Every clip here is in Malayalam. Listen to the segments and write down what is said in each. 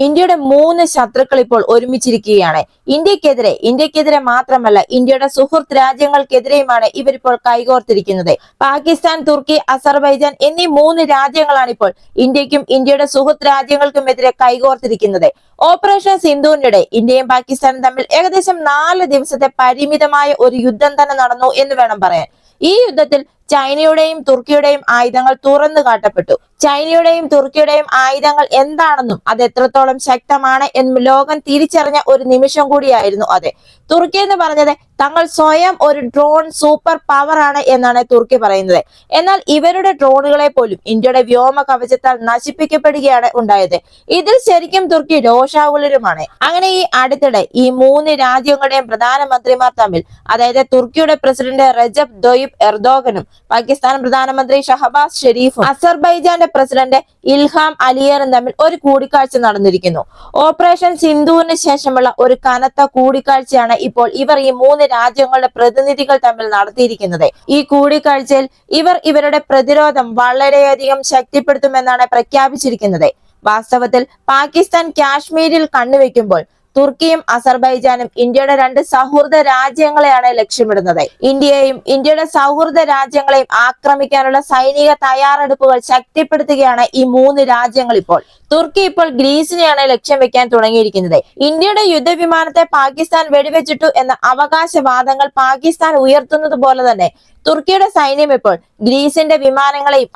ഇന്ത്യയുടെ മൂന്ന് ശത്രുക്കൾ ഇപ്പോൾ ഒരുമിച്ചിരിക്കുകയാണ്. ഇന്ത്യക്കെതിരെ ഇന്ത്യക്കെതിരെ മാത്രമല്ല ഇന്ത്യയുടെ സുഹൃത്ത് രാജ്യങ്ങൾക്കെതിരെയുമാണ് ഇവരിപ്പോൾ കൈകോർത്തിരിക്കുന്നത്. പാകിസ്ഥാൻ തുർക്കി അസർബൈജാൻ എന്നീ മൂന്ന് രാജ്യങ്ങളാണ് ഇപ്പോൾ ഇന്ത്യക്കും ഇന്ത്യയുടെ സുഹൃത്ത് രാജ്യങ്ങൾക്കുമെതിരെ കൈകോർത്തിരിക്കുന്നത്. ഓപ്പറേഷൻ സിന്ധുവിനിടെ ഇന്ത്യയും പാകിസ്ഥാനും തമ്മിൽ ഏകദേശം നാല് ദിവസത്തെ പരിമിതമായ ഒരു യുദ്ധം തന്നെ നടന്നു എന്ന് വേണം പറയാൻ. ഈ യുദ്ധത്തിൽ ചൈനയുടെയും തുർക്കിയുടെയും ആയുധങ്ങൾ തുറന്നു കാട്ടപ്പെട്ടു. ചൈനയുടെയും തുർക്കിയുടെയും ആയുധങ്ങൾ എന്താണെന്നും അത് എത്രത്തോളം ശക്തമാണ് എന്നും ലോകം തിരിച്ചറിഞ്ഞ ഒരു നിമിഷം കൂടിയായിരുന്നു അത്. തുർക്കി എന്ന് പറഞ്ഞത് തങ്ങൾ സ്വയം ഒരു ഡ്രോൺ സൂപ്പർ പവർ ആണ് എന്നാണ് തുർക്കി പറയുന്നത്. എന്നാൽ ഇവരുടെ ഡ്രോണുകളെ പോലും ഇന്ത്യയുടെ വ്യോമ കവചത്താൽ നശിപ്പിക്കപ്പെടുകയാണ് ഉണ്ടായത്. ഇതിൽ ശരിക്കും തുർക്കി രോഷാകുലരുമാണ്. അങ്ങനെ ഈ അടുത്തിടെ ഈ മൂന്ന് രാജ്യങ്ങളുടെയും പ്രധാനമന്ത്രിമാർ തമ്മിൽ അതായത് തുർക്കിയുടെ പ്രസിഡന്റ് റജബ് ദൊയിബ് എർദോഗനും പാകിസ്ഥാൻ പ്രധാനമന്ത്രി ഷഹബാസ് ഷെരീഫും അസർബൈജാന്റെ പ്രസിഡന്റ് ഇൽഹാം അലിയറും തമ്മിൽ ഒരു കൂടിക്കാഴ്ച നടന്നിരിക്കുന്നു. ഓപ്പറേഷൻ സിന്ധുവിന് ശേഷമുള്ള ഒരു കനത്ത കൂടിക്കാഴ്ചയാണ് ഇപ്പോൾ ഇവർ ഈ മൂന്ന് രാജ്യങ്ങളുടെ പ്രതിനിധികൾ തമ്മിൽ നടത്തിയിരിക്കുന്നത്. ഈ കൂടിക്കാഴ്ചയിൽ ഇവർ ഇവരുടെ പ്രതിരോധം വളരെയധികം ശക്തിപ്പെടുത്തുമെന്നാണ് പ്രഖ്യാപിച്ചിരിക്കുന്നത്. വാസ്തവത്തിൽ പാകിസ്ഥാൻ കാശ്മീരിൽ കണ്ണുവെക്കുമ്പോൾ തുർക്കിയും അസർബൈജാനും ഇന്ത്യയുടെ രണ്ട് സൗഹൃദ രാജ്യങ്ങളെയാണ് ലക്ഷ്യമിടുന്നത്. ഇന്ത്യയെയും ഇന്ത്യയുടെ സൗഹൃദ രാജ്യങ്ങളെയും ആക്രമിക്കാനുള്ള സൈനിക തയ്യാറെടുപ്പുകൾ ശക്തിപ്പെടുത്തുകയാണ് ഈ മൂന്ന് രാജ്യങ്ങൾ ഇപ്പോൾ. തുർക്കി ഇപ്പോൾ ഗ്രീസിനെയാണ് ലക്ഷ്യം വെക്കാൻ തുടങ്ങിയിരിക്കുന്നത്. ഇന്ത്യയുടെ യുദ്ധവിമാനത്തെ പാകിസ്ഥാൻ വെടിവെച്ചിട്ടു എന്ന അവകാശവാദങ്ങൾ പാകിസ്ഥാൻ ഉയർത്തുന്നത് പോലെ തന്നെ തുർക്കിയുടെ സൈന്യം ഇപ്പോൾ ഗ്രീസിന്റെ വിമാനങ്ങളെയും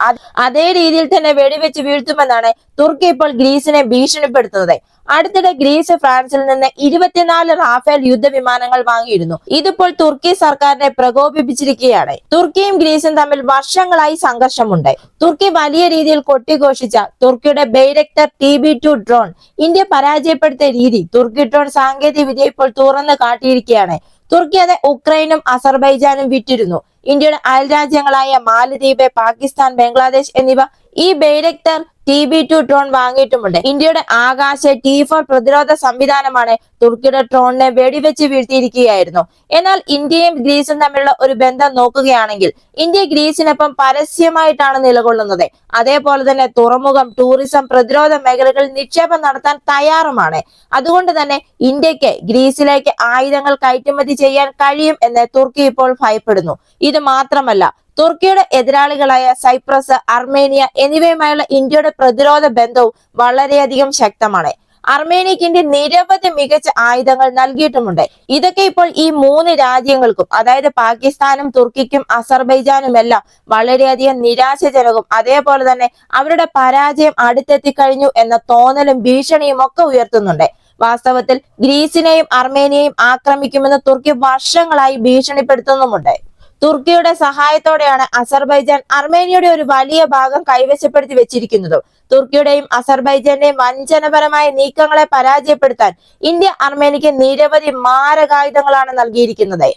അതേ രീതിയിൽ തന്നെ വെടിവെച്ച് വീഴ്ത്തുമെന്നാണ് തുർക്കി ഇപ്പോൾ ഗ്രീസിനെ ഭീഷണിപ്പെടുത്തുന്നത്. അടുത്തിടെ ഗ്രീസ് ഫ്രാൻസിൽ നിന്ന് ഇരുപത്തിനാല് റാഫേൽ യുദ്ധ വിമാനങ്ങൾ വാങ്ങിയിരുന്നു. ഇതിപ്പോൾ തുർക്കി സർക്കാരിനെ പ്രകോപിപ്പിച്ചിരിക്കുകയാണ്. തുർക്കിയും ഗ്രീസും തമ്മിൽ വർഷങ്ങളായി സംഘർഷമുണ്ട്. തുർക്കി വലിയ രീതിയിൽ കൊട്ടിഘോഷിച്ച തുർക്കിയുടെ Bayraktar T B two drone India പരാജയപ്പെടുത്തിയ രീതി തുർക്കി ഡ്രോൺ സാങ്കേതിക വിദ്യ ഇപ്പോൾ തുറന്നു കാട്ടിയിരിക്കുകയാണ്. തുർക്കി അത് ഉക്രൈനും അസർബൈജാനും വിറ്റിരുന്നു. ഇന്ത്യയുടെ അയൽരാജ്യങ്ങളായ മാലദ്വീപ് പാകിസ്ഥാൻ ബംഗ്ലാദേശ് എന്നിവ ഈ Bayraktar T B two drone വാങ്ങിയിട്ടുമുണ്ട്. ഇന്ത്യയുടെ ആകാശ ടി ഫോർ പ്രതിരോധ സംവിധാനമാണ് തുർക്കിയുടെ ഡ്രോണിനെ വെടിവെച്ച് വീഴ്ത്തിയിരിക്കുകയായിരുന്നു. എന്നാൽ ഇന്ത്യയും ഗ്രീസും തമ്മിലുള്ള ഒരു ബന്ധം നോക്കുകയാണെങ്കിൽ ഇന്ത്യ ഗ്രീസിനൊപ്പം പരസ്യമായിട്ടാണ് നിലകൊള്ളുന്നത്. അതേപോലെ തന്നെ തുറമുഖം ടൂറിസം പ്രതിരോധ മേഖലകളിൽ നിക്ഷേപം നടത്താൻ തയ്യാറുമാണ്. അതുകൊണ്ട് തന്നെ ഇന്ത്യയ്ക്ക് ഗ്രീസിലേക്ക് ആയുധങ്ങൾ കയറ്റുമതി ചെയ്യാൻ കഴിയും എന്ന് തുർക്കി ഇപ്പോൾ ഭയപ്പെടുന്നു. ഇത് മാത്രമല്ല തുർക്കിയുടെ എതിരാളികളായ സൈപ്രസ് അർമേനിയ എന്നിവയുമായുള്ള ഇന്ത്യയുടെ പ്രതിരോധ ബന്ധവും വളരെയധികം ശക്തമാണ്. അർമേനിയക്ക് ഇന്ത്യ നിരവധി മികച്ച ആയുധങ്ങൾ നൽകിയിട്ടുമുണ്ട്. ഇതൊക്കെ ഇപ്പോൾ ഈ മൂന്ന് രാജ്യങ്ങൾക്കും അതായത് പാകിസ്ഥാനും തുർക്കിക്കും അസർബൈജാനും എല്ലാം വളരെയധികം നിരാശജനകവും അതേപോലെ തന്നെ അവരുടെ പരാജയം അടുത്തെത്തിക്കഴിഞ്ഞു എന്ന തോന്നലും ഭീഷണിയും ഒക്കെ ഉയർത്തുന്നുണ്ട്. വാസ്തവത്തിൽ ഗ്രീസിനെയും അർമേനിയയും ആക്രമിക്കുമെന്ന് തുർക്കി വർഷങ്ങളായി ഭീഷണിപ്പെടുത്തുന്നുമുണ്ട്. തുർക്കിയുടെ സഹായത്തോടെയാണ് അസർബൈജാൻ അർമേനിയയുടെ ഒരു വലിയ ഭാഗം കൈവശപ്പെടുത്തി വെച്ചിരിക്കുന്നത്. തുർക്കിയുടെയും അസർബൈജാന്റെയും വഞ്ചനപരമായ നീക്കങ്ങളെ പരാജയപ്പെടുത്താൻ ഇന്ത്യ അർമേനിയക്ക് നിരവധി മാരകായുധങ്ങളാണ് നൽകിയിരിക്കുന്നത്.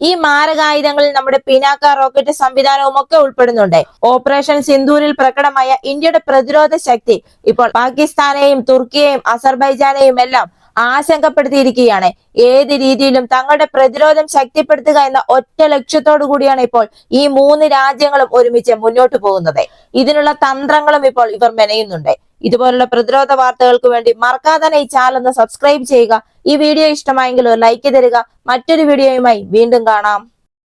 ഈ മാരകായുധങ്ങളിൽ നമ്മുടെ പിനാക്ക റോക്കറ്റ് സംവിധാനവും ഒക്കെ ഉൾപ്പെടുന്നുണ്ട്. ഓപ്പറേഷൻ സിന്ധൂരിൽ പ്രകടമായ ഇന്ത്യയുടെ പ്രതിരോധ ശക്തി ഇപ്പോൾ പാകിസ്ഥാനെയും തുർക്കിയെയും അസർബൈജാനെയും എല്ലാം ആശങ്കപ്പെടുത്തിയിരിക്കുകയാണ്. ഏത് രീതിയിലും തങ്ങളുടെ പ്രതിരോധം ശക്തിപ്പെടുത്തുക എന്ന ഒറ്റ ലക്ഷ്യത്തോടു കൂടിയാണ് ഇപ്പോൾ ഈ മൂന്ന് രാജ്യങ്ങളും ഒരുമിച്ച് മുന്നോട്ട് പോകുന്നത്. ഇതിനുള്ള തന്ത്രങ്ങളും ഇപ്പോൾ ഇവർ മെനയുന്നുണ്ട്. ഇതുപോലുള്ള പ്രതിരോധ വാർത്തകൾക്ക് വേണ്ടി മറക്കാതെ ഈ ചാനൽ സബ്സ്ക്രൈബ് ചെയ്യുക. ഈ വീഡിയോ ഇഷ്ടമായെങ്കിൽ ഒരു ലൈക്ക് തരിക. മറ്റൊരു വീഡിയോയുമായി വീണ്ടും കാണാം.